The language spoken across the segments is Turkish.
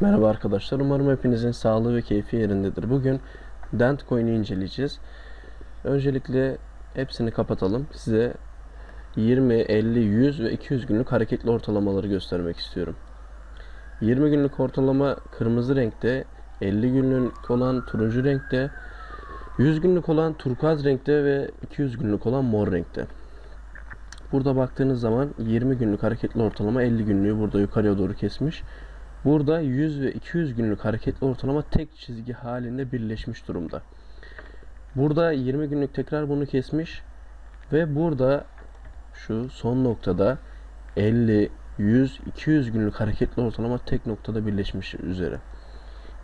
Merhaba arkadaşlar. Umarım hepinizin sağlığı ve keyfi yerindedir. Bugün Dent Coin'i inceleyeceğiz. Öncelikle hepsini kapatalım. Size 20, 50, 100 ve 200 günlük hareketli ortalamaları göstermek istiyorum. 20 günlük ortalama kırmızı renkte, 50 günlük olan turuncu renkte, 100 günlük olan turkuaz renkte ve 200 günlük olan mor renkte. Burada baktığınız zaman 20 günlük hareketli ortalama 50 günlüğü burada yukarıya doğru kesmiş. Burada 100 ve 200 günlük hareketli ortalama tek çizgi halinde birleşmiş durumda. Burada 20 günlük tekrar bunu kesmiş ve burada şu son noktada 50, 100, 200 günlük hareketli ortalama tek noktada birleşmiş üzere.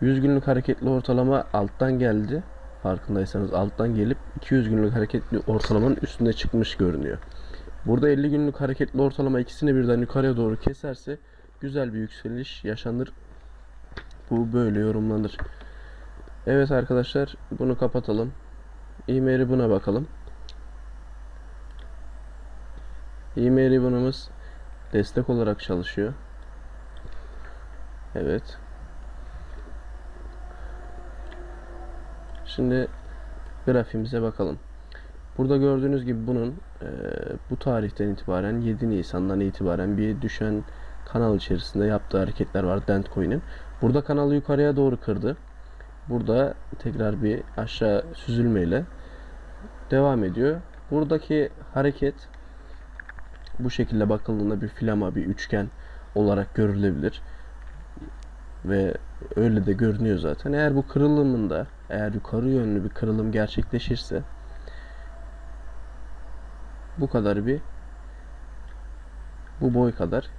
100 günlük hareketli ortalama alttan geldi. Farkındaysanız alttan gelip 200 günlük hareketli ortalamanın üstünde çıkmış görünüyor. Burada 50 günlük hareketli ortalama ikisini birden yukarıya doğru keserse güzel bir yükseliş yaşanır. Bu böyle yorumlanır. Evet arkadaşlar bunu kapatalım. E-mail buna bakalım. E-mail ribbon'ımız destek olarak çalışıyor. Evet. Şimdi grafiğimize bakalım. Burada gördüğünüz gibi bunun e, bu tarihten itibaren 7 Nisan'dan itibaren bir düşen kanal içerisinde yaptığı hareketler var Dentcoin'in. Burada kanalı yukarıya doğru kırdı. Burada tekrar bir aşağı süzülmeyle devam ediyor. Buradaki hareket bu şekilde bakıldığında bir flama, bir üçgen olarak görülebilir. Ve öyle de görünüyor zaten. Eğer bu kırılımında, eğer yukarı yönlü bir kırılım gerçekleşirse bu kadar bir bu boy kadar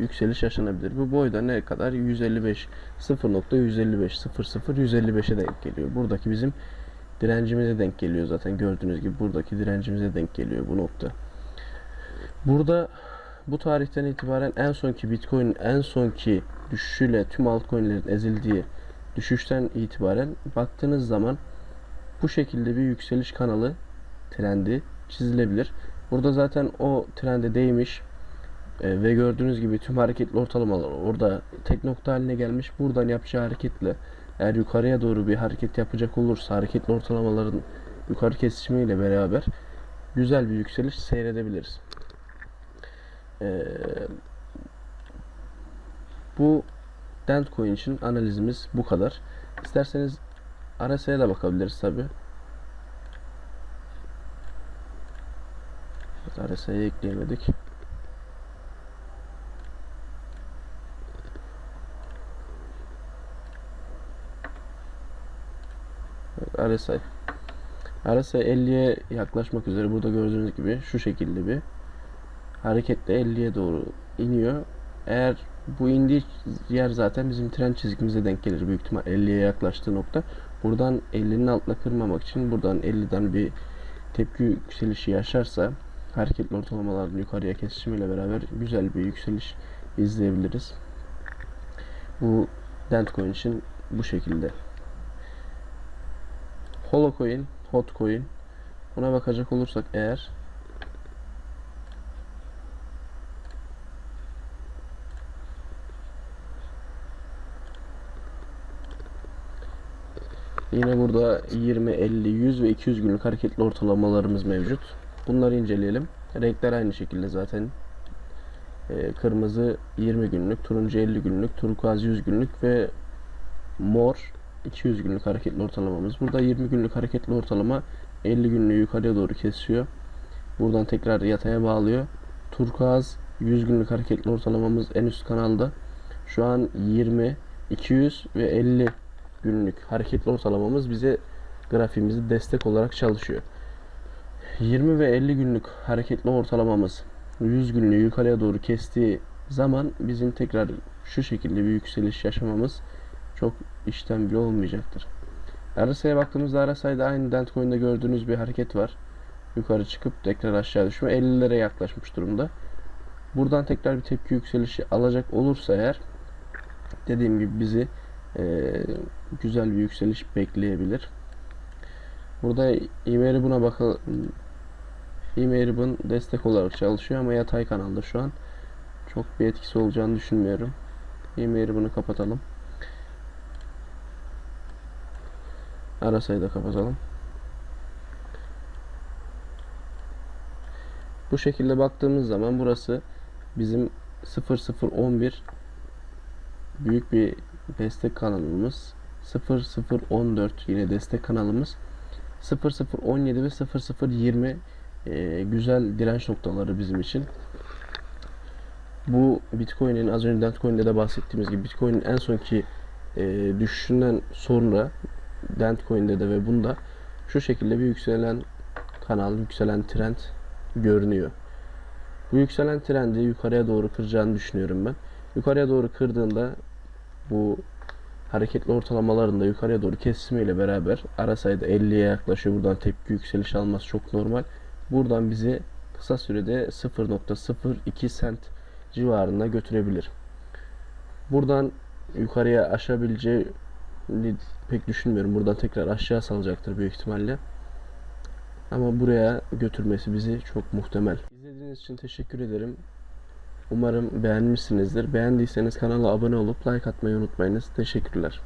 yükseliş yaşanabilir. Bu boyda ne kadar? 155 0.155 00 155'e denk geliyor. Buradaki bizim direncimize denk geliyor zaten gördüğünüz gibi buradaki direncimize denk geliyor bu nokta. Burada bu tarihten itibaren en sonki Bitcoin en sonki düşüşüyle tüm altcoin'lerin ezildiği düşüşten itibaren baktığınız zaman bu şekilde bir yükseliş kanalı trendi çizilebilir. Burada zaten o trende değmiş e, ve gördüğünüz gibi tüm hareketli ortalamalar orada tek nokta haline gelmiş. Buradan yapacağı hareketle eğer yukarıya doğru bir hareket yapacak olursa hareketli ortalamaların yukarı kesişimiyle beraber güzel bir yükseliş seyredebiliriz. E, bu Dentcoin için analizimiz bu kadar. İsterseniz RSI'ye da bakabiliriz tabi. RSI'ye ekleyemedik. RSI. RSI 50'ye yaklaşmak üzere burada gördüğünüz gibi şu şekilde bir hareketle 50'ye doğru iniyor. Eğer bu indiği yer zaten bizim trend çizgimize denk gelir büyük ihtimal 50'ye yaklaştığı nokta. Buradan 50'nin altına kırmamak için buradan 50'den bir tepki yükselişi yaşarsa hareketli ortalamaların yukarıya kesişimiyle beraber güzel bir yükseliş izleyebiliriz. Bu Dentcoin için bu şekilde. Holocoin, Hotcoin buna bakacak olursak eğer Yine burada 20, 50, 100 ve 200 günlük hareketli ortalamalarımız mevcut. Bunları inceleyelim. Renkler aynı şekilde zaten. Ee, kırmızı 20 günlük, turuncu 50 günlük, turkuaz 100 günlük ve mor 200 günlük hareketli ortalamamız. Burada 20 günlük hareketli ortalama 50 günlüğü yukarıya doğru kesiyor. Buradan tekrar yataya bağlıyor. Turkuaz 100 günlük hareketli ortalamamız en üst kanalda. Şu an 20, 200 ve 50 günlük hareketli ortalamamız bize grafiğimizi destek olarak çalışıyor. 20 ve 50 günlük hareketli ortalamamız 100 günlüğü yukarıya doğru kestiği zaman bizim tekrar şu şekilde bir yükseliş yaşamamız çok işten bile olmayacaktır. RSI'ye baktığımızda RSI'de aynı Dentcoin'de gördüğünüz bir hareket var. Yukarı çıkıp tekrar aşağı düşme 50'lere yaklaşmış durumda. Buradan tekrar bir tepki yükselişi alacak olursa eğer dediğim gibi bizi e, güzel bir yükseliş bekleyebilir. Burada e buna bakalım. e bun destek olarak çalışıyor ama yatay kanalda şu an. Çok bir etkisi olacağını düşünmüyorum. e bunu kapatalım. Arasayı da kapatalım. Bu şekilde baktığımız zaman burası bizim 0011 büyük bir destek kanalımız. 0014 yine destek kanalımız. 0017 ve 0020 e, güzel direnç noktaları bizim için. Bu Bitcoin'in az önce Dentcoin'de de bahsettiğimiz gibi Bitcoin'in en sonki e, düşüşünden sonra Dentcoin'de de ve bunda şu şekilde bir yükselen kanal, yükselen trend görünüyor. Bu yükselen trendi yukarıya doğru kıracağını düşünüyorum ben. Yukarıya doğru kırdığında bu hareketli ortalamalarında yukarıya doğru kesimiyle beraber ara sayıda 50'ye yaklaşıyor. Buradan tepki yükseliş alması çok normal. Buradan bizi kısa sürede 0.02 sent civarında götürebilir. Buradan yukarıya aşabileceği pek düşünmüyorum. Buradan tekrar aşağı salacaktır büyük ihtimalle. Ama buraya götürmesi bizi çok muhtemel. İzlediğiniz için teşekkür ederim. Umarım beğenmişsinizdir. Beğendiyseniz kanala abone olup like atmayı unutmayınız. Teşekkürler.